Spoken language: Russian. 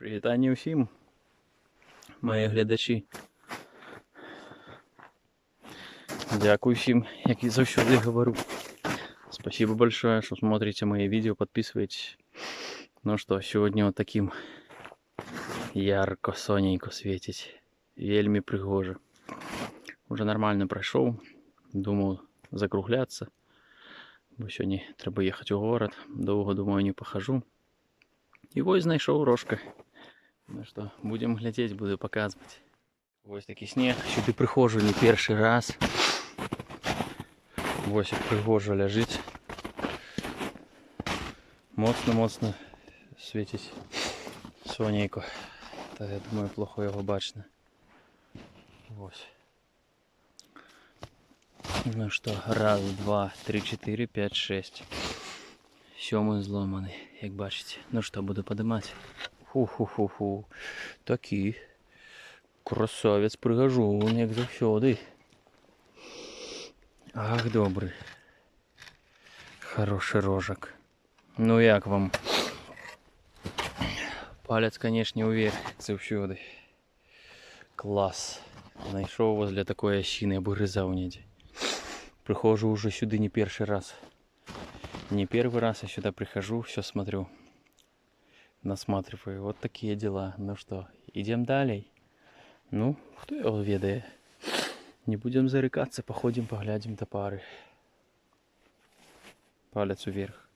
Привітання усім, мої глядачі. Дякую всім, як і завжди говорю. Спасибо большое, что смотрите мои видео, подписываетесь. Ну что, сегодня вот таким ярко, соненько светить. Вельми пригоже. Уже нормально пройшов. Думав закругляться. Бо сьогодні треба їхати у город. Довго думаю не похожу. І ось знайшов рожка. Ну що, будемо глядіти, буду показувати. Ось такий сніг. Сюди приходжу не перший раз. Ось як пригожо лежить. Моцно-моцно світить сонейко. Та я думаю, плохо його бачно. Ось. Ну що, раз, два, три, чотири, п'ять, шесть. Сьомий зломаний, як бачите. Ну що, буду подимати. Фу-фу-фу-фу. Такий. Красавець пригожун, як завсюди. Ах, добрий. Хороший рожок. Ну як вам? Палець, конечно, вверх, як завсюди. Клас. Знайшов возле такої ощини, або гризав ніде. Прихожу уже сюди не перший раз. Не первый раз я сюда прихожу, все смотрю. Насматриваю. Вот такие дела. Ну что, идем далее. Ну, кто его ведает. Не будем зарекаться, походим, поглядим топары. Палец вверх.